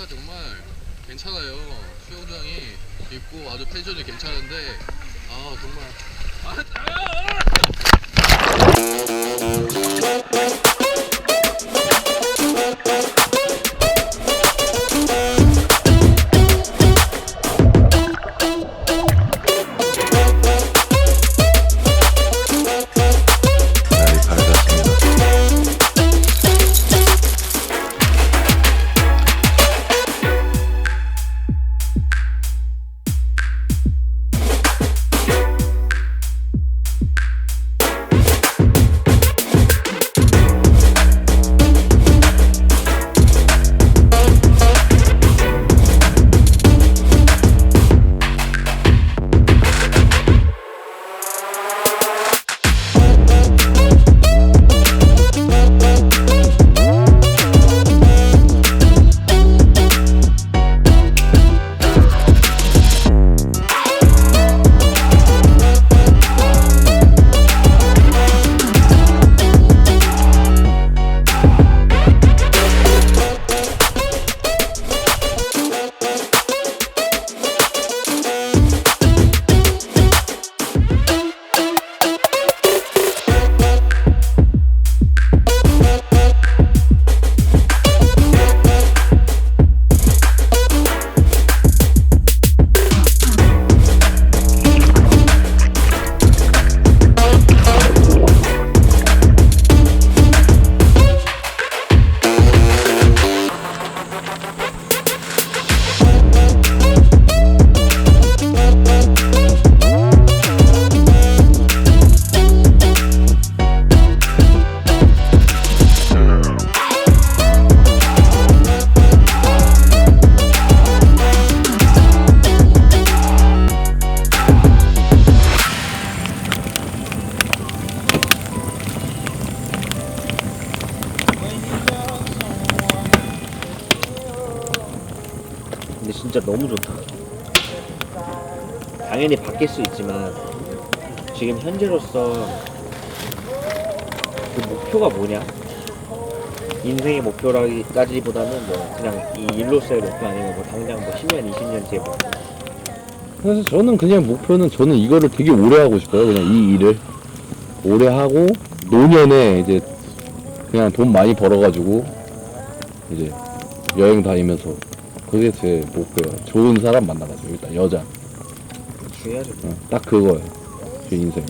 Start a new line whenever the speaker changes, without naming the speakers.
자체가 정말 괜찮아요. 수영장이 있고 아주 펜션이 괜찮은데 아 정말 아,
날
근데 진짜 너무 좋다. 당연히 바뀔 수 있지만 지금 현재로서 그 목표가 뭐냐? 인생의 목표라기까지보다는 뭐 그냥 이 일로서의 목표 아니면 뭐 당장 뭐 10년, 20년 뒤에 목표.
그래서 저는 그냥 목표는 저는 이거를 되게 오래 하고 싶어요. 그냥 이 일을 오래 하고 노년에 이제 그냥 돈 많이 벌어가지고 이제 여행 다니면서 그게 제 목표예요. 좋은 사람 만나가지고 일단 여자
중요하죠.
어, 딱 그거예요. 제 인생.